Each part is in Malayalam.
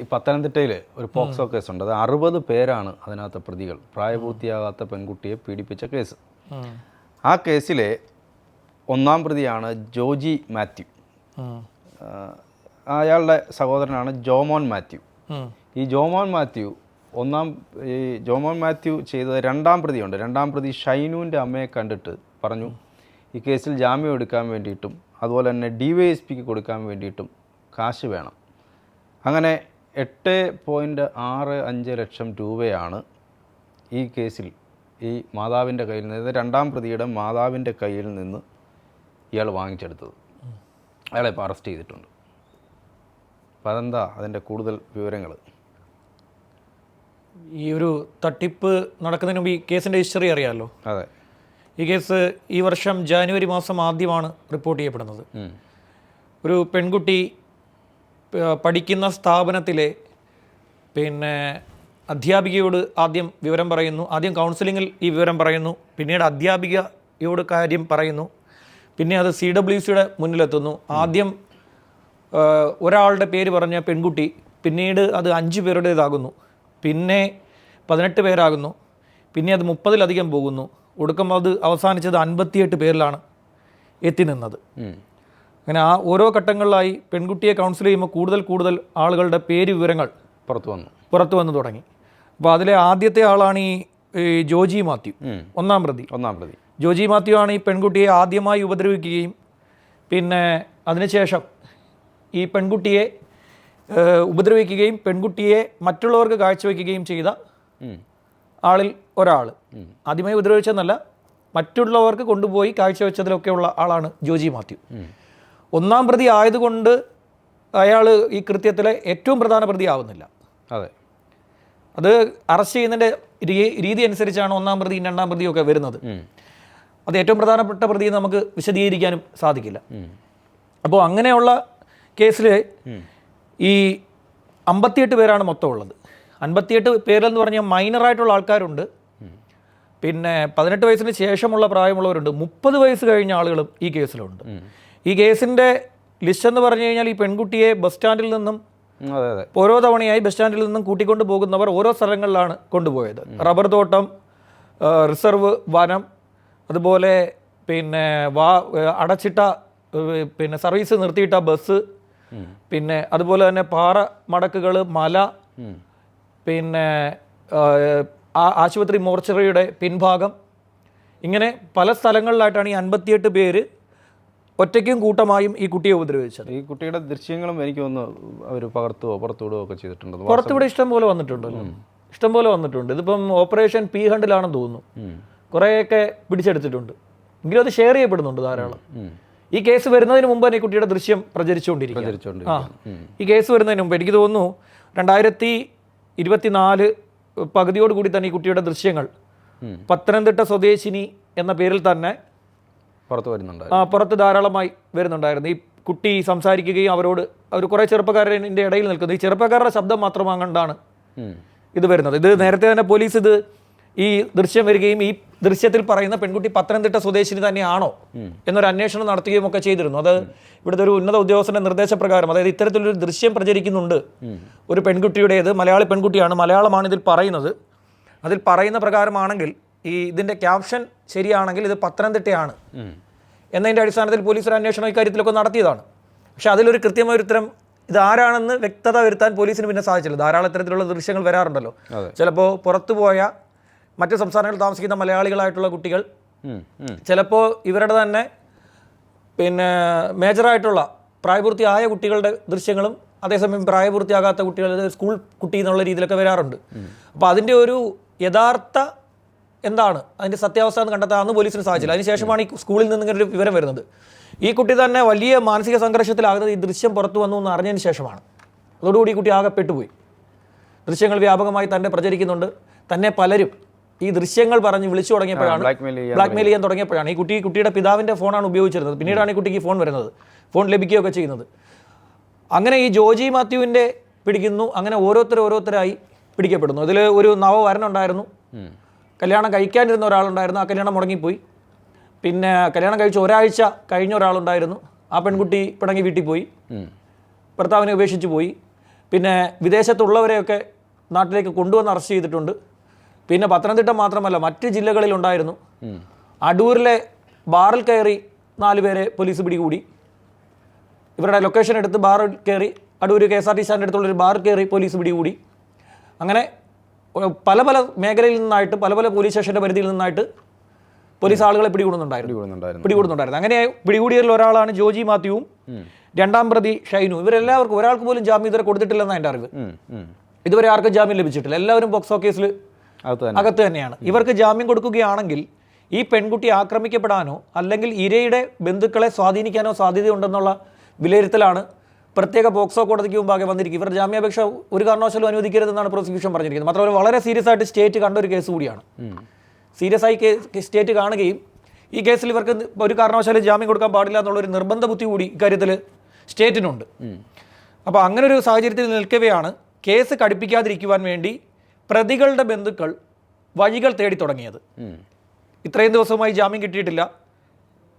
ഈ പത്തനംതിട്ടയിൽ ഒരു പോക്സോ കേസുണ്ട്. അത് അറുപത് പേരാണ് അതിനകത്ത് പ്രതികൾ. പ്രായപൂർത്തിയാകാത്ത പെൺകുട്ടിയെ പീഡിപ്പിച്ച കേസ്. ആ കേസിലെ ഒന്നാം പ്രതിയാണ് ജോജി മാത്യു. അയാളുടെ സഹോദരനാണ് ജോമോൻ മാത്യു. ഈ ജോമോൻ മാത്യു ഒന്നാം ഈ ജോമോൻ മാത്യു ചെയ്തത് രണ്ടാം പ്രതിയുണ്ട്. രണ്ടാം പ്രതി ഷൈനുവിന്റെ അമ്മയെ കണ്ടിട്ട് പറഞ്ഞു ഈ കേസിൽ ജാമ്യം എടുക്കാൻ വേണ്ടിയിട്ടും അതുപോലെ തന്നെ ഡി വൈ എസ് പിക്ക് കൊടുക്കാൻ വേണ്ടിയിട്ടും കാശ് വേണം. അങ്ങനെ എട്ട് പോയിന്റ് ആറ് അഞ്ച് ലക്ഷം രൂപയാണ് ഈ കേസിൽ ഈ മാതാവിന്റെ കയ്യിൽ നിന്ന് രണ്ടാം പ്രതിയുടെ മാതാവിന്റെ കയ്യിൽ നിന്ന് ഇയാൾ വാങ്ങിച്ചെടുത്തത്. അയാളെ ഇപ്പോൾ അറസ്റ്റ് ചെയ്തിട്ടുണ്ട്. അപ്പോൾ അതെന്താ അതിന്റെ കൂടുതൽ വിവരങ്ങൾ? ഈ ഒരു തട്ടിപ്പ് നടക്കുന്നതിന് മുമ്പ് ഈ കേസിന്റെ ഹിസ്റ്ററി അറിയാമല്ലോ. അതെ. ഈ കേസ് ഈ വർഷം ജാനുവരി മാസം ആദ്യമാണ് റിപ്പോർട്ട് ചെയ്യപ്പെടുന്നത്. ഒരു പെൺകുട്ടി പഠിക്കുന്ന സ്ഥാപനത്തിലെ പിന്നെ അധ്യാപികയോട് ആദ്യം വിവരം പറയുന്നു. ആദ്യം കൗൺസിലിങ്ങിൽ ഈ വിവരം പറയുന്നു. പിന്നീട് അധ്യാപികയോട് കാര്യം പറയുന്നു. പിന്നെ അത് സി ഡബ്ല്യു സിയുടെ മുന്നിലെത്തുന്നു. ആദ്യം ഒരാളുടെ പേര് പറഞ്ഞ പെൺകുട്ടി പിന്നീട് അത് അഞ്ച് പേരുടേതാകുന്നു. പിന്നെ പതിനെട്ട് പേരാകുന്നു. പിന്നെ അത് മുപ്പതിലധികം പോകുന്നു. ഒടുക്കം അത് അവസാനിച്ചത് അൻപത്തിയെട്ട് പേരിലാണ് എത്തി നിന്നത്. അങ്ങനെ ആ ഓരോ ഘട്ടങ്ങളിലായി പെൺകുട്ടിയെ കൗൺസിൽ ചെയ്യുമ്പോൾ കൂടുതൽ കൂടുതൽ ആളുകളുടെ പേര് വിവരങ്ങൾ പുറത്തു വന്നു. പുറത്തു വന്നു തുടങ്ങി. അപ്പോൾ അതിലെ ആദ്യത്തെ ആളാണ് ഈ ജോജി മാത്യു ഒന്നാം പ്രതി. ഒന്നാം പ്രതി. ജോജി മാത്യു ആണ് ഈ പെൺകുട്ടിയെ ആദ്യമായി ഉപദ്രവിക്കുകയും പിന്നെ അതിനുശേഷം ഈ പെൺകുട്ടിയെ ഉപദ്രവിക്കുകയും പെൺകുട്ടിയെ മറ്റുള്ളവർക്ക് കാഴ്ചവെക്കുകയും ചെയ്ത ആളിൽ ഒരാൾ. ആദ്യമായി ഉപദ്രവിച്ചെന്നല്ല മറ്റുള്ളവർക്ക് കൊണ്ടുപോയി കാഴ്ചവെച്ചതിലൊക്കെയുള്ള ആളാണ് ജോജി മാത്യു. ഒന്നാം പ്രതി ആയതുകൊണ്ട് അയാൾ ഈ കൃത്യത്തിലെ ഏറ്റവും പ്രധാന പ്രതി ആവുന്നില്ല. അതെ. അത് അറസ്റ്റ് ചെയ്യുന്നതിന്റെ രീതി അനുസരിച്ചാണ് ഒന്നാം പ്രതിയും രണ്ടാം പ്രതിയും ഒക്കെ വരുന്നത്. അത് ഏറ്റവും പ്രധാനപ്പെട്ട പ്രതി നമുക്ക് വിശദീകരിക്കാനും സാധിക്കില്ല. അപ്പോൾ അങ്ങനെയുള്ള കേസിൽ ഈ അമ്പത്തിയെട്ട് പേരാണ് മൊത്തം ഉള്ളത്. അൻപത്തിയെട്ട് പേരെന്ന് പറഞ്ഞാൽ മൈനറായിട്ടുള്ള ആൾക്കാരുണ്ട്. പിന്നെ പതിനെട്ട് വയസ്സിന് ശേഷമുള്ള പ്രായമുള്ളവരുണ്ട്. മുപ്പത് വയസ്സ് കഴിഞ്ഞ ആളുകളും ഈ കേസിലുണ്ട്. ഈ കേസിന്റെ ലിസ്റ്റ് എന്ന് പറഞ്ഞു കഴിഞ്ഞാൽ ഈ പെൺകുട്ടിയെ ബസ് സ്റ്റാൻഡിൽ നിന്നും അതെ അതെ. ഓരോ തവണയായി ബസ് സ്റ്റാൻഡിൽ നിന്നും കൂട്ടിക്കൊണ്ട് പോകുന്നവർ ഓരോ സ്ഥലങ്ങളിലാണ് കൊണ്ടുപോയത്. റബ്ബർ തോട്ടം റിസർവ് വനം അതുപോലെ പിന്നെ വാ അടച്ചിട്ട പിന്നെ സർവീസ് നിർത്തിയിട്ട ബസ് പിന്നെ അതുപോലെ തന്നെ പാറ മടക്കുകൾ മല പിന്നെ ആശുപത്രി മോർച്ചറിയുടെ പിൻഭാഗം. ഇങ്ങനെ പല സ്ഥലങ്ങളിലായിട്ടാണ് ഈ അൻപത്തിയെട്ട് പേര് ഒറ്റയ്ക്കും കൂട്ടമായും ഈ കുട്ടിയെ ഉപദ്രവിച്ചത്? ഈ കുട്ടിയുടെ ദൃശ്യങ്ങളും എനിക്ക് ഒന്ന് അവർ പകർത്തുവോ പുറത്തുവിടുവോ ഒക്കെ ചെയ്തിട്ടുണ്ട്. പുറത്തുവിടെ ഇഷ്ടം പോലെ വന്നിട്ടുണ്ടല്ലോ. ഇഷ്ടം പോലെ വന്നിട്ടുണ്ട്. ഇതിപ്പം ഓപ്പറേഷൻ പി ഹണ്ടിലാണെന്ന് തോന്നുന്നു. കുറേയൊക്കെ പിടിച്ചെടുത്തിട്ടുണ്ട്. എങ്കിലും അത് ഷെയർ ചെയ്യപ്പെടുന്നുണ്ട് ധാരാളം. ഈ കേസ് വരുന്നതിന് മുമ്പ് തന്നെ ഈ കുട്ടിയുടെ ദൃശ്യം പ്രചരിച്ചുകൊണ്ടിരിക്കും ആ. ഈ കേസ് വരുന്നതിന് മുമ്പ് എനിക്ക് തോന്നുന്നു രണ്ടായിരത്തി ഇരുപത്തിനാല് പകുതിയോടുകൂടി തന്നെ ഈ കുട്ടിയുടെ ദൃശ്യങ്ങൾ പത്തനംതിട്ട സ്വദേശിനി എന്ന പേരിൽ തന്നെ പുറത്ത് വരുന്നുണ്ട് ആ, പുറത്ത് ധാരാളമായി വരുന്നുണ്ടായിരുന്നു. ഈ കുട്ടി സംസാരിക്കുകയും അവരോട് അവർ കുറേ ചെറുപ്പക്കാരന്റെ ഇടയിൽ നിൽക്കുന്നു. ഈ ചെറുപ്പക്കാരുടെ ശബ്ദം മാത്രം കണ്ടാണ് ഇത് വരുന്നത്. ഇത് നേരത്തെ തന്നെ പോലീസ് ഇത് ഈ ദൃശ്യം വരികയും ഈ ദൃശ്യത്തിൽ പറയുന്ന പെൺകുട്ടി പത്തനംതിട്ട സ്വദേശിനി തന്നെയാണോ എന്നൊരു അന്വേഷണം നടത്തുകയും ഒക്കെ ചെയ്തിരുന്നു. അത് ഇവിടുത്തെ ഒരു ഉന്നത ഉദ്യോഗസ്ഥന്റെ നിർദ്ദേശപ്രകാരം അതായത് ഇത്തരത്തിലൊരു ദൃശ്യം പ്രചരിക്കുന്നുണ്ട്. ഒരു പെൺകുട്ടിയുടേത് മലയാളി പെൺകുട്ടിയാണ് മലയാളമാണ് ഇതിൽ പറയുന്നത്. അതിൽ പറയുന്ന പ്രകാരമാണെങ്കിൽ ഈ ഇതിന്റെ ക്യാപ്ഷൻ ശരിയാണെങ്കിൽ ഇത് പത്തനംതിട്ടയാണ്. എന്നതിന്റെ അടിസ്ഥാനത്തിൽ പോലീസ് ഒരു അന്വേഷണം ഇക്കാര്യത്തിലൊക്കെ നടത്തിയതാണ് പക്ഷേ അതിലൊരു കൃത്യമായ ഉത്തരം ഇത് ആരാണെന്ന് വ്യക്തത വരുത്താൻ പോലീസിന് പിന്നെ സാധിച്ചില്ല ധാരാളം ഇത്തരത്തിലുള്ള ദൃശ്യങ്ങൾ വരാറുണ്ടല്ലോ. ചിലപ്പോൾ പുറത്തു പോയ മറ്റ് സംസ്ഥാനങ്ങളിൽ താമസിക്കുന്ന മലയാളികളായിട്ടുള്ള കുട്ടികൾ. ചിലപ്പോൾ ഇവരുടെ തന്നെ പിന്നെ മേജറായിട്ടുള്ള പ്രായപൂർത്തിയായ കുട്ടികളുടെ ദൃശ്യങ്ങളും അതേസമയം പ്രായപൂർത്തിയാകാത്ത കുട്ടികൾ സ്കൂൾ കുട്ടി എന്നുള്ള രീതിയിലൊക്കെ വരാറുണ്ട് അപ്പോൾ അതിന്റെ ഒരു യഥാർത്ഥ എന്താണ്? അതിന്റെ സത്യാവസ്ഥ എന്ന് കണ്ടെത്താൻ അന്ന് പോലീസിന് സാധിച്ചില്ല. അതിനുശേഷമാണ് ഈ സ്കൂളിൽ നിന്ന് ഇങ്ങനെ ഒരു വിവരം വരുന്നത്. ഈ കുട്ടി തന്നെ വലിയ മാനസിക സംഘർഷത്തിലാകുന്നത് ഈ ദൃശ്യം പുറത്തു വന്നു എന്ന് അറിഞ്ഞതിന് ശേഷമാണ്. അതോടുകൂടി ഈ കുട്ടി ആകെ പെട്ടുപോയി. ദൃശ്യങ്ങൾ വ്യാപകമായി തന്നെ പ്രചരിക്കുന്നുണ്ട്. തന്നെ പലരും ഈ ദൃശ്യങ്ങൾ പറഞ്ഞ് വിളിച്ചു തുടങ്ങിയപ്പോഴാണ് ബ്ലാക്ക്മെയിൽ ചെയ്യാൻ തുടങ്ങിയപ്പോഴാണ്. ഈ കുട്ടി കുട്ടിയുടെ പിതാവിന്റെ ഫോണാണ് ഉപയോഗിച്ചിരുന്നത്. പിന്നീടാണ് ഈ കുട്ടിക്ക് ഫോൺ വരുന്നത്. ഫോൺ ലഭിക്കുകയൊക്കെ ചെയ്യുന്നത്. അങ്ങനെ ഈ ജോജി മാത്യുവിന്റെ പിടിക്കുന്നു. അങ്ങനെ ഓരോരുത്തർ ഓരോരുത്തരായി പിടിക്കപ്പെടുന്നു. അതിൽ ഒരു നവവരനുണ്ടായിരുന്നു. കല്യാണം കഴിക്കാനിരുന്ന ഒരാളുണ്ടായിരുന്നു. ആ കല്യാണം മുടങ്ങിപ്പോയി. പിന്നെ കല്യാണം കഴിച്ച ഒരാഴ്ച കഴിഞ്ഞ ഒരാളുണ്ടായിരുന്നു. ആ പെൺകുട്ടി പിണങ്ങി വീട്ടിൽ പോയി. ഭർത്താവിനെ ഉപേക്ഷിച്ച് പോയി. പിന്നെ വിദേശത്തുള്ളവരെയൊക്കെ നാട്ടിലേക്ക് കൊണ്ടുവന്ന് അറസ്റ്റ് ചെയ്തിട്ടുണ്ട്. പിന്നെ പത്തനംതിട്ട മാത്രമല്ല മറ്റ് ജില്ലകളിലുണ്ടായിരുന്നു. അടൂരിലെ ബാറിൽ കയറി നാല് പേരെ പോലീസ് പിടികൂടി. ഇവരുടെ ലൊക്കേഷൻ എടുത്ത് ബാറിൽ കയറി Adoor K S R T stand അടുത്തുള്ളൊരു ബാറിൽ കയറി പോലീസ് പിടികൂടി. അങ്ങനെ പല പല മേഖലയിൽ നിന്നായിട്ട് പല പല പോലീസ് സ്റ്റേഷന്റെ പരിധിയിൽ നിന്നായിട്ട് പോലീസ് ആളുകളെ പിടികൂടുന്നുണ്ടായിരുന്നു. പിടികൂടുന്നുണ്ടായിരുന്നു. അങ്ങനെ പിടികൂടിയതിൽ ഒരാളാണ് ജോജി മാത്യുവും രണ്ടാം പ്രതി ഷൈനു. ഇവരെല്ലാവർക്കും ഒരാൾക്ക് പോലും ജാമ്യം ഇതുവരെ കൊടുത്തിട്ടില്ലെന്നാണ് എന്റെ അറിവ്. ഇതുവരെ ആർക്കും ജാമ്യം ലഭിച്ചിട്ടില്ല. എല്ലാവരും പോക്സോ കേസിൽ അകത്ത് തന്നെയാണ്. ഇവർക്ക് ജാമ്യം കൊടുക്കുകയാണെങ്കിൽ ഈ പെൺകുട്ടി ആക്രമിക്കപ്പെടാനോ അല്ലെങ്കിൽ ഇരയുടെ ബന്ധുക്കളെ സ്വാധീനിക്കാനോ സാധ്യതയുണ്ടെന്നുള്ള വിലയിരുത്തലാണ് പ്രത്യേക പോക്സോ കോടതിക്ക് മുമ്പാകെ വന്നിരിക്കും. ഇവരുടെ ജാമ്യാപേക്ഷ ഒരു കാരണവശാലും അനുവദിക്കരുതെന്നാണ് പ്രോസിക്യൂഷൻ പറഞ്ഞിരിക്കുന്നത്. മാത്രമല്ല വളരെ സീരിയസ് ആയിട്ട് സ്റ്റേറ്റ് കണ്ട ഒരു കേസ് കൂടിയാണ്. സീരിയസ് ആയി സ്റ്റേറ്റ് കാണുകയും ഈ കേസിൽ ഇവർക്ക് ഒരു കാരണവശാലും ജാമ്യം കൊടുക്കാൻ പാടില്ല എന്നുള്ളൊരു നിർബന്ധ ബുദ്ധി കൂടി ഇക്കാര്യത്തിൽ സ്റ്റേറ്റിനുണ്ട്. അപ്പോൾ അങ്ങനെ ഒരു സാഹചര്യത്തിൽ നിൽക്കവെയാണ് കേസ് കടുപ്പിക്കാതിരിക്കുവാൻ വേണ്ടി പ്രതികളുടെ ബന്ധുക്കൾ വഴികൾ തേടി തുടങ്ങിയത്. ഇത്രയും ദിവസമായി ജാമ്യം കിട്ടിയിട്ടില്ല.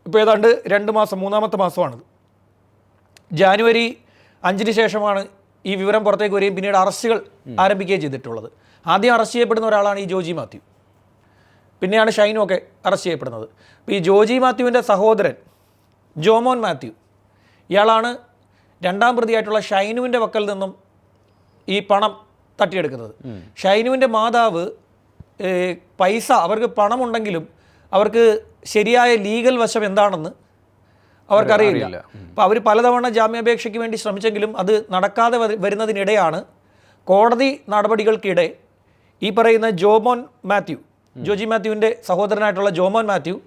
ഇപ്പോൾ ഏതാണ്ട് രണ്ട് മാസം മൂന്നാമത്തെ മാസമാണിത്. ജാനുവരി അഞ്ചിന് ശേഷമാണ് ഈ വിവരം പുറത്തേക്ക് വരികയും പിന്നീട് അറസ്റ്റുകൾ ആരംഭിക്കുകയും ചെയ്തിട്ടുള്ളത്. ആദ്യം അറസ്റ്റ് ചെയ്യപ്പെടുന്ന ഒരാളാണ് ഈ ജോജി മാത്യു. പിന്നെയാണ് ഷൈനും ഒക്കെ അറസ്റ്റ് ചെയ്യപ്പെടുന്നത്. അപ്പോൾ ഈ ജോജി മാത്യുവിന്റെ സഹോദരൻ ജോമോൻ മാത്യു ഇയാളാണ് രണ്ടാം പ്രതിയായിട്ടുള്ള ഷൈനുവിന്റെ വക്കൽ നിന്നും ഈ പണം തട്ടിയെടുക്കുന്നത്. ഷൈനുവിന്റെ മാതാവ് പൈസ അവർക്ക് പണമുണ്ടെങ്കിലും അവർക്ക് ശരിയായ ലീഗൽ വശം എന്താണെന്ന് അവർക്കറിയില്ല. അപ്പോൾ അവർ പലതവണ ജാമ്യാപേക്ഷയ്ക്ക് വേണ്ടി ശ്രമിച്ചെങ്കിലും അത് നടക്കാതെ വരു- വരുന്നതിനിടെയാണ് കോടതി നടപടികൾക്കിടെ ഈ പറയുന്ന ജോമോൻ മാത്യു ജോജി മാത്യുവിന്റെ സഹോദരനായിട്ടുള്ള ജോമോൻ മാത്യു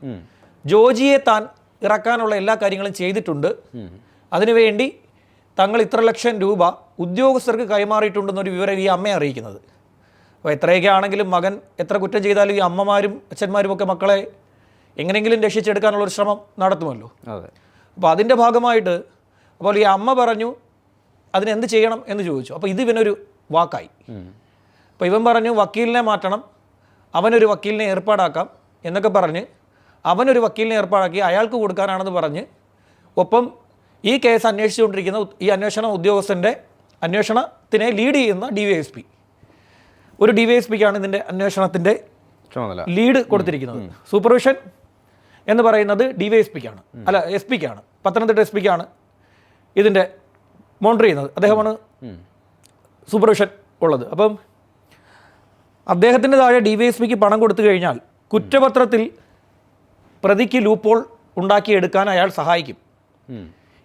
ജോജിയെ താൻ ഇറക്കാനുള്ള എല്ലാ കാര്യങ്ങളും ചെയ്തിട്ടുണ്ട്. അതിനുവേണ്ടി തങ്ങൾ ഇത്ര ലക്ഷം രൂപ ഉദ്യോഗസ്ഥർക്ക് കൈമാറിയിട്ടുണ്ടെന്നൊരു വിവരം ഈ അമ്മയെ അറിയിക്കുന്നത്. അപ്പോൾ എത്രയൊക്കെ ആണെങ്കിലും മകൻ എത്ര കുറ്റം ചെയ്താലും ഈ അമ്മമാരും അച്ഛന്മാരും ഒക്കെ മക്കളെ എങ്ങനെയെങ്കിലും രക്ഷിച്ചെടുക്കാനുള്ള ഒരു ശ്രമം നടത്തുമല്ലോ. അതെ. അപ്പോൾ അതിന്റെ ഭാഗമായിട്ട് അപ്പോൾ ഈ അമ്മ പറഞ്ഞു അതിനെന്ത് ചെയ്യണം? എന്ന് ചോദിച്ചു. അപ്പോൾ ഇത് ഇവനൊരു വാക്കായി. അപ്പോൾ ഇവൻ പറഞ്ഞു വക്കീലിനെ മാറ്റണം അവനൊരു വക്കീലിനെ ഏർപ്പാടാക്കാം എന്നൊക്കെ പറഞ്ഞ് അവനൊരു വക്കീലിനെ ഏർപ്പാടാക്കി അയാൾക്ക് കൊടുക്കാനാണെന്ന് പറഞ്ഞ് ഒപ്പം ഈ കേസ് അന്വേഷിച്ചുകൊണ്ടിരിക്കുന്ന ഈ അന്വേഷണ ഉദ്യോഗസ്ഥന്റെ അന്വേഷണത്തിനെ ലീഡ് ചെയ്യുന്ന ഡി വൈ എസ് പി ഒരു ഡി വൈ എസ് പിക്കാണ് ഇതിന്റെ അന്വേഷണത്തിന്റെ ലീഡ് കൊടുത്തിരിക്കുന്നത്. സൂപ്പർവിഷൻ എന്ന് പറയുന്നത് ഡി വൈ എസ് പിക്കാണ് അല്ല എസ് പിക്കാണ് പത്തനംതിട്ട എസ് പിക്കാണ് ഇതിന്റെ മോണിറ്റർ ചെയ്യുന്നത്. അദ്ദേഹമാണ് സൂപ്പർവിഷൻ ഉള്ളത്. അപ്പം അദ്ദേഹത്തിന്റെ താഴെ ഡി വൈ എസ് പിക്ക് പണം കൊടുത്തു കഴിഞ്ഞാൽ കുറ്റപത്രത്തിൽ പ്രതിക്ക് ലൂപ്പോൾ ഉണ്ടാക്കിയെടുക്കാൻ അയാൾ സഹായിക്കും.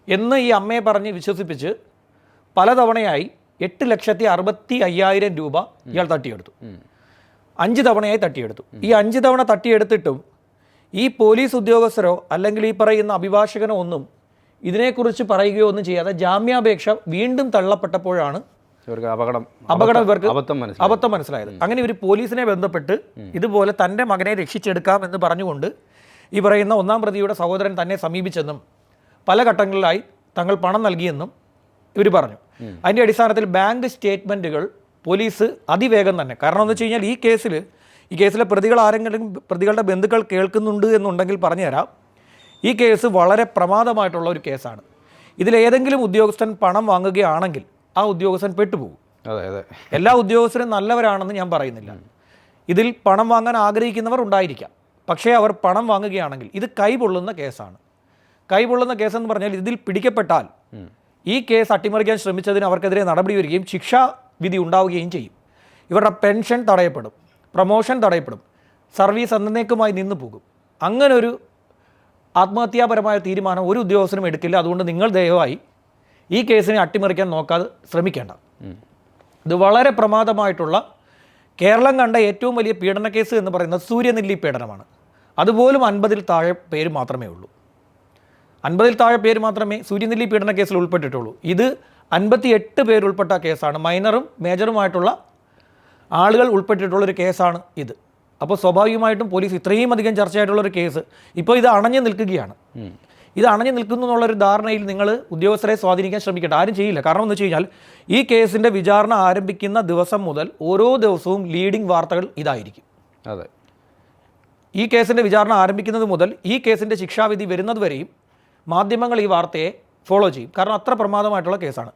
എന്ന് ഈ അമ്മയെ പറഞ്ഞ് വിശ്വസിപ്പിച്ച് പലതവണയായി എട്ട് ലക്ഷത്തി അറുപത്തി അയ്യായിരം രൂപ ഇയാൾ തട്ടിയെടുത്തു. അഞ്ച് തവണയായി തട്ടിയെടുത്തു. ഈ അഞ്ച് തവണ തട്ടിയെടുത്തിട്ടും ഈ പോലീസ് ഉദ്യോഗസ്ഥരോ അല്ലെങ്കിൽ ഈ പറയുന്ന അഭിഭാഷകനോ ഒന്നും ഇതിനെക്കുറിച്ച് പറയുകയോ ഒന്നും ചെയ്യാതെ ജാമ്യാപേക്ഷ വീണ്ടും തള്ളപ്പെട്ടപ്പോഴാണ് അപകടം അപകടം ഇവർക്ക് അബദ്ധം അബദ്ധം മനസ്സിലായത്. അങ്ങനെ ഇവർ പോലീസിനെ ബന്ധപ്പെട്ട് ഇതുപോലെ തന്റെ മകനെ രക്ഷിച്ചെടുക്കാം എന്ന് പറഞ്ഞുകൊണ്ട് ഈ പറയുന്ന ഒന്നാം പ്രതിയുടെ സഹോദരൻ തന്നെ സമീപിച്ചെന്നും പല ഘട്ടങ്ങളിലായി തങ്ങൾ പണം നൽകിയെന്നും ഇവർ പറഞ്ഞു. അതിന്റെ അടിസ്ഥാനത്തിൽ ബാങ്ക് സ്റ്റേറ്റ്മെന്റുകൾ പോലീസ് അതിവേഗം തന്നെ. കാരണം എന്ന് വെച്ച് കഴിഞ്ഞാൽ ഈ കേസിൽ ഈ കേസിലെ പ്രതികൾ ആരെങ്കിലും പ്രതികളുടെ ബന്ധുക്കൾ കേൾക്കുന്നുണ്ട് എന്നുണ്ടെങ്കിൽ പറഞ്ഞുതരാം. ഈ കേസ് വളരെ പ്രമാദമായിട്ടുള്ള ഒരു കേസാണ്. ഇതിലേതെങ്കിലും ഉദ്യോഗസ്ഥൻ പണം വാങ്ങുകയാണെങ്കിൽ ആ ഉദ്യോഗസ്ഥൻ പെട്ടുപോകും. അതെ അതെ. എല്ലാ ഉദ്യോഗസ്ഥരും നല്ലവരാണെന്ന് ഞാൻ പറയുന്നില്ല. ഇതിൽ പണം വാങ്ങാൻ ആഗ്രഹിക്കുന്നവർ ഉണ്ടായിരിക്കാം. പക്ഷേ അവർ പണം വാങ്ങുകയാണെങ്കിൽ ഇത് കൈപൊള്ളുന്ന കേസാണ്. കൈപൊള്ളുന്ന കേസെന്ന് പറഞ്ഞാൽ ഇതിൽ പിടിക്കപ്പെട്ടാൽ ഈ കേസ് അട്ടിമറിക്കാൻ ശ്രമിച്ചതിന് അവർക്കെതിരെ നടപടി വരികയും ശിക്ഷാ വിധി ഉണ്ടാവുകയും ചെയ്യും. ഇവരുടെ പെൻഷൻ തടയപ്പെടും. പ്രൊമോഷൻ തടയപ്പെടും. സർവീസ് എന്നേക്കുമായി നിന്നു പോകും. അങ്ങനൊരു ആത്മഹത്യാപരമായ തീരുമാനം ഒരു ഉദ്യോഗസ്ഥനും എടുക്കില്ല. അതുകൊണ്ട് നിങ്ങൾ ദയവായി ഈ കേസിനെ അട്ടിമറിക്കാൻ നോക്കാതെ ശ്രമിക്കേണ്ട. ഇത് വളരെ പ്രമാദമായിട്ടുള്ള കേരളം കണ്ട ഏറ്റവും വലിയ പീഡന കേസ് എന്ന് പറയുന്നത് സൂര്യനെല്ലി പീഡനമാണ്. അതുപോലും അൻപതിൽ താഴെ പേര് മാത്രമേ ഉള്ളൂ. അൻപതിൽ താഴെ പേര് മാത്രമേ സൂര്യനെല്ലി പീഡന കേസിൽ ഉൾപ്പെട്ടിട്ടുള്ളൂ. ഇത് അൻപത്തി എട്ട് പേരുൾപ്പെട്ട കേസാണ്. മൈനറും മേജറുമായിട്ടുള്ള ആളുകൾ ഉൾപ്പെട്ടിട്ടുള്ളൊരു കേസാണ് ഇത്. അപ്പോൾ സ്വാഭാവികമായിട്ടും പോലീസ് ഇത്രയും അധികം ചർച്ചയായിട്ടുള്ളൊരു കേസ് ഇപ്പോൾ ഇത് അണഞ്ഞു നിൽക്കുകയാണ്. ഇത് അണഞ്ഞു നിൽക്കുന്നു എന്നുള്ളൊരു ധാരണയിൽ നിങ്ങൾ ഉദ്യോഗസ്ഥരെ സ്വാധീനിക്കാൻ ശ്രമിക്കട്ടെ. ആരും ചെയ്യില്ല. കാരണം എന്ന് വെച്ച് കഴിഞ്ഞാൽ ഈ കേസിന്റെ വിചാരണ ആരംഭിക്കുന്ന ദിവസം മുതൽ ഓരോ ദിവസവും ലീഡിംഗ് വാർത്തകൾ ഇതായിരിക്കും. അതെ. ഈ കേസിന്റെ വിചാരണ ആരംഭിക്കുന്നത് മുതൽ ഈ കേസിന്റെ ശിക്ഷാവിധി വരുന്നത് വരെയും മാധ്യമങ്ങൾ ഈ വാർത്തയെ ഫോളോ ചെയ്യും. കാരണം അത്ര പ്രമാദമായിട്ടുള്ള കേസാണ്.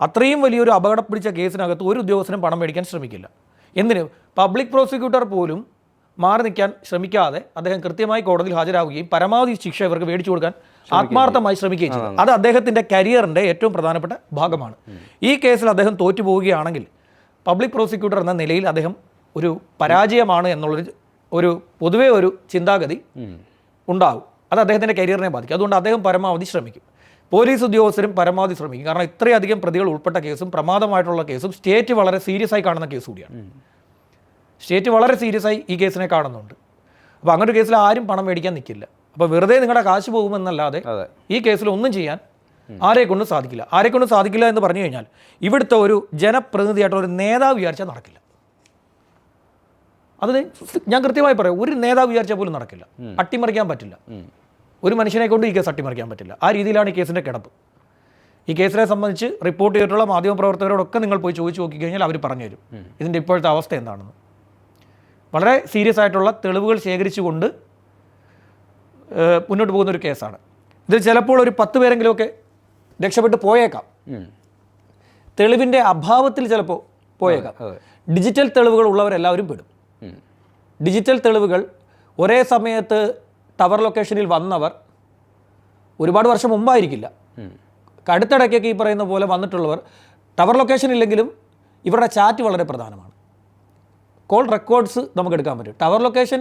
അത്രയും വലിയൊരു അപകടം പിടിച്ച കേസിനകത്ത് ഒരു ഉദ്യോഗസ്ഥനും പണം മേടിക്കാൻ ശ്രമിക്കില്ല. എന്തിന്? പബ്ലിക് പ്രോസിക്യൂട്ടർ പോലും മാറി നിൽക്കാൻ ശ്രമിക്കാതെ അദ്ദേഹം കൃത്യമായി കോടതിയിൽ ഹാജരാകുകയും പരമാവധി ശിക്ഷ ഇവർക്ക് മേടിച്ചു കൊടുക്കാൻ ആത്മാർത്ഥമായി ശ്രമിക്കുകയും ചെയ്തു. അത് അദ്ദേഹത്തിന്റെ കരിയറിന്റെ ഏറ്റവും പ്രധാനപ്പെട്ട ഭാഗമാണ്. ഈ കേസിൽ അദ്ദേഹം തോറ്റു പോവുകയാണെങ്കിൽ പബ്ലിക് പ്രോസിക്യൂട്ടർ എന്ന നിലയിൽ അദ്ദേഹം ഒരു പരാജയമാണ് എന്നുള്ളൊരു ഒരു പൊതുവേ ഒരു ചിന്താഗതി ഉണ്ടാകും അത് അദ്ദേഹത്തിന്റെ കരിയറിനെ ബാധിക്കും. അതുകൊണ്ട് അദ്ദേഹം പരമാവധി ശ്രമിക്കും. പോലീസ് ഉദ്യോഗസ്ഥരും പരമാവധി ശ്രമിക്കും. കാരണം ഇത്രയധികം പ്രതികൾ ഉൾപ്പെട്ട കേസും പ്രമാദമായിട്ടുള്ള കേസും സ്റ്റേറ്റ് വളരെ സീരിയസ് ആയി കാണുന്ന കേസ് കൂടിയാണ്. സ്റ്റേറ്റ് വളരെ സീരിയസ് ആയി ഈ കേസിനെ കാണുന്നുണ്ട്. അപ്പോൾ അങ്ങനെ ഒരു കേസിൽ ആരും പണം മേടിക്കാൻ നിൽക്കില്ല അപ്പോൾ വെറുതെ നിങ്ങളുടെ കാശ് പോകുമെന്നല്ലാതെ ഈ കേസിൽ ഒന്നും ചെയ്യാൻ ആരെക്കൊണ്ടും സാധിക്കില്ല. ആരെക്കൊണ്ടും സാധിക്കില്ല എന്ന് പറഞ്ഞു കഴിഞ്ഞാൽ ഇവിടുത്തെ ഒരു ജനപ്രതിനിധിയായിട്ടുള്ള ഒരു നേതാവ് വിചാരിച്ചാൽ നടക്കില്ല. അത് ഞാൻ കൃത്യമായി പറയാം ഒരു നേതാവ് വിചാരിച്ചാൽ പോലും നടക്കില്ല. അട്ടിമറിക്കാൻ പറ്റില്ല. ഒരു മനുഷ്യനെ കൊണ്ട് ഈ കേസ് അട്ടിമറിക്കാൻ പറ്റില്ല. ആ രീതിയിലാണ് ഈ കേസിന്റെ കിടപ്പ്. ഈ കേസിനെ സംബന്ധിച്ച് റിപ്പോർട്ട് ചെയ്തിട്ടുള്ള മാധ്യമപ്രവർത്തകരോടൊക്കെ നിങ്ങൾ പോയി ചോദിച്ചു നോക്കിക്കഴിഞ്ഞാൽ അവർ പറഞ്ഞു തരും. ഇതിന്റെ ഇപ്പോഴത്തെ അവസ്ഥ എന്താണെന്ന്. വളരെ സീരിയസ് ആയിട്ടുള്ള തെളിവുകൾ ശേഖരിച്ചുകൊണ്ട് മുന്നോട്ട് പോകുന്ന ഒരു കേസാണ്. ഇതിൽ ചിലപ്പോൾ ഒരു പത്ത് പേരെങ്കിലുമൊക്കെ രക്ഷപ്പെട്ട് പോയേക്കാം. തെളിവിന്റെ അഭാവത്തിൽ ചിലപ്പോൾ പോയേക്കാം. ഡിജിറ്റൽ തെളിവുകൾ ഉള്ളവരെല്ലാവരും പെടും. ഡിജിറ്റൽ തെളിവുകൾ ഒരേ സമയത്ത് ടവർ ലൊക്കേഷനിൽ വന്നവർ ഒരുപാട് വർഷം മുമ്പായിരിക്കില്ല. കടുത്തിടയ്ക്കൊക്കെ അടുത്തിടയ്ക്കൊക്കെ ഈ പറയുന്ന പോലെ വന്നിട്ടുള്ളവർ ടവർ ലൊക്കേഷൻ ഇല്ലെങ്കിലും ഇവരുടെ ചാറ്റ് വളരെ പ്രധാനമാണ്. കോൾ റെക്കോർഡ്സ് നമുക്ക് എടുക്കാൻ പറ്റും. ടവർ ലൊക്കേഷൻ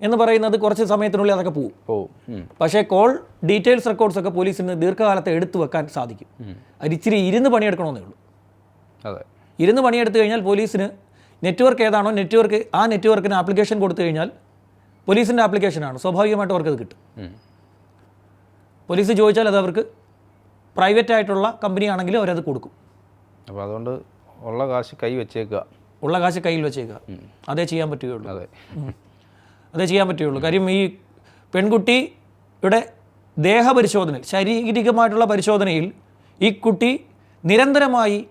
എന്ന് പറയുന്നത് കുറച്ച് സമയത്തിനുള്ളിൽ അതൊക്കെ പോകും പക്ഷേ കോൾ ഡീറ്റെയിൽസ് റെക്കോർഡ്സ് ഒക്കെ പോലീസിന് ദീർഘകാലത്തെ എടുത്തു വെക്കാൻ സാധിക്കും. അത് ഇച്ചിരി ഇരുന്ന് പണിയെടുക്കണമെന്നേ ഉള്ളൂ. അതെ. ഇരുന്ന് പണിയെടുത്തു കഴിഞ്ഞാൽ പോലീസിന് നെറ്റ്വർക്ക് ഏതാണോ നെറ്റ്വർക്ക് ആ നെറ്റ്വർക്കിന് ആപ്ലിക്കേഷൻ കൊടുത്തു കഴിഞ്ഞാൽ പോലീസിന്റെ ആപ്ലിക്കേഷനാണ്. സ്വാഭാവികമായിട്ട് അവർക്കത് കിട്ടും. പോലീസ് ചോദിച്ചാൽ അത് അവർക്ക് പ്രൈവറ്റ് ആയിട്ടുള്ള കമ്പനി ആണെങ്കിൽ അവരത് കൊടുക്കും. അപ്പോൾ അതുകൊണ്ട് ഉള്ള കാശ് കൈ വെച്ചേക്കുക. ഉള്ള കാശ് കയ്യിൽ വെച്ചേക്കുക. അതേ ചെയ്യാൻ പറ്റുകയുള്ളൂ. അതെ. അതേ ചെയ്യാൻ പറ്റുകയുള്ളൂ. കാര്യം ഈ പെൺകുട്ടിയുടെ ദേഹപരിശോധനയിൽ ശാരീരികമായിട്ടുള്ള പരിശോധനയിൽ ഈ കുട്ടി നിരന്തരമായി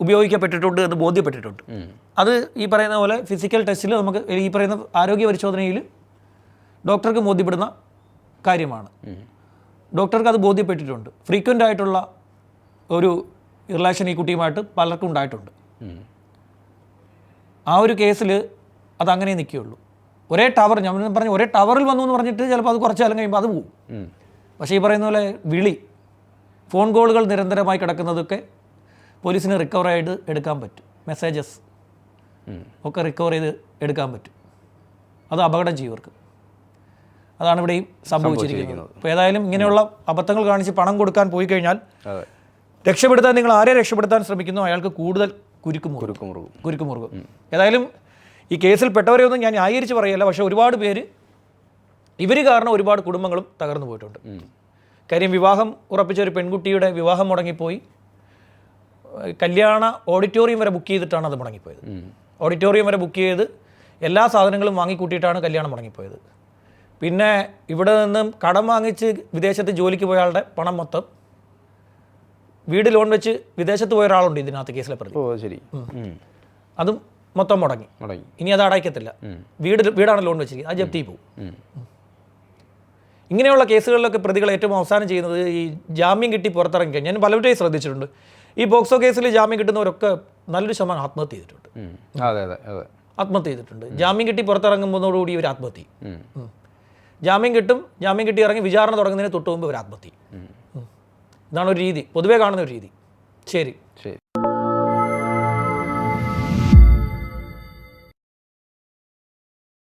ഉപയോഗിക്കപ്പെട്ടിട്ടുണ്ട് എന്ന് ബോധ്യപ്പെട്ടിട്ടുണ്ട്. അത് ഈ പറയുന്ന പോലെ ഫിസിക്കൽ ടെസ്റ്റിൽ നമുക്ക് ഈ പറയുന്ന ആരോഗ്യ പരിശോധനയിൽ ഡോക്ടർക്ക് ബോധ്യപ്പെടുന്ന കാര്യമാണ്. ഡോക്ടർക്ക് അത് ബോധ്യപ്പെട്ടിട്ടുണ്ട്. ഫ്രീക്വന്റ് ആയിട്ടുള്ള ഒരു റിലേഷൻ ഈ കുട്ടിയുമായിട്ട് പലർക്കും ഉണ്ടായിട്ടുണ്ട്. ആ ഒരു കേസിൽ അതങ്ങനെ നിൽക്കുകയുള്ളൂ. ഒരേ ടവർ ഞാൻ പറഞ്ഞു ഒരേ ടവറിൽ വന്നു എന്ന് പറഞ്ഞിട്ട് ചിലപ്പോൾ അത് കുറച്ച് കാലം കഴിയുമ്പോൾ അത് പോകും പക്ഷേ ഈ പറയുന്ന പോലെ വിളി ഫോൺ കോളുകൾ നിരന്തരമായി കിടക്കുന്നതൊക്കെ പോലീസിന് റിക്കവർ ആയിട്ട് എടുക്കാൻ പറ്റും. മെസ്സേജസ് ഒക്കെ റിക്കവർ ചെയ്ത് എടുക്കാൻ പറ്റും. അത് അപകടം ചെയ്യും അതാണ് ഇവിടെയും സംഭവിച്ചിരിക്കുന്നത്. അപ്പോൾ ഏതായാലും ഇങ്ങനെയുള്ള അബദ്ധങ്ങൾ കാണിച്ച് പണം കൊടുക്കാൻ പോയി കഴിഞ്ഞാൽ രക്ഷപ്പെടുത്താൻ നിങ്ങൾ ആരെ രക്ഷപ്പെടുത്താൻ ശ്രമിക്കുന്നു? അയാൾക്ക് കൂടുതൽ കുരുക്കുമുറുക്കും കുറുക്കും മുറുകും കുരുക്കുമുറുകും ഏതായാലും ഈ കേസിൽ പെട്ടവരെ ഒന്നും ഞാൻ ന്യായീകരിച്ച് പറയല്ല. പക്ഷേ ഒരുപാട് പേര് ഇവർ കാരണം ഒരുപാട് കുടുംബങ്ങളും തകർന്നു പോയിട്ടുണ്ട്. കാര്യം വിവാഹം ഉറപ്പിച്ച ഒരു പെൺകുട്ടിയുടെ വിവാഹം മുടങ്ങിപ്പോയി. കല്യാണ ഓഡിറ്റോറിയം വരെ ബുക്ക് ചെയ്തിട്ടാണ് അത് മുടങ്ങിപ്പോയത്. ഓഡിറ്റോറിയം വരെ ബുക്ക് ചെയ്ത് എല്ലാ സാധനങ്ങളും വാങ്ങിക്കൂട്ടിയിട്ടാണ് കല്യാണം മുടങ്ങിപ്പോയത്. പിന്നെ ഇവിടെ നിന്നും കടം വാങ്ങിച്ച് വിദേശത്ത് ജോലിക്ക് പോയ ആളുടെ പണം മൊത്തം. വീട് ലോൺ വെച്ച് വിദേശത്ത് പോയ ഒരാളുണ്ട് ഇതിനകത്ത് കേസിലെ പ്രതി ഓ ശരി. അതും മൊത്തം മുടങ്ങി. മുടങ്ങി. ഇനി അത് അടയ്ക്കത്തില്ല. വീട് വീടാണ് ലോൺ വെച്ചിരിക്കുന്നത്. അത് ജപ്തി പോകും ഇങ്ങനെയുള്ള കേസുകളിലൊക്കെ പ്രതികൾ ഏറ്റവും അവസാനം ചെയ്യുന്നത് ഈ ജാമ്യം കിട്ടി പുറത്തിറങ്ങി കഴിഞ്ഞാൽ ഞാൻ പലവരെയും ശ്രദ്ധിച്ചിട്ടുണ്ട്. ഈ പോക്സോ കേസിൽ ജാമ്യം കിട്ടുന്നവരൊക്കെ നല്ലൊരു ശതമാനം ആത്മഹത്യ ചെയ്തിട്ടുണ്ട്. ആത്മഹത്യ ചെയ്തിട്ടുണ്ട്. ജാമ്യം കിട്ടി പുറത്തിറങ്ങുമ്പോഴോടുകൂടി ഒരു ആത്മഹത്യ. ജാമ്യം കിട്ടും ജാമ്യം കിട്ടി ഇറങ്ങി വിചാരണ തുടങ്ങുന്നതിന് തൊട്ട് മുമ്പ് ഇവർ ആത്മഹത്യ. ഇതാണ് ഒരു രീതി. പൊതുവേ കാണുന്ന ഒരു രീതി. ശരി. ശരി.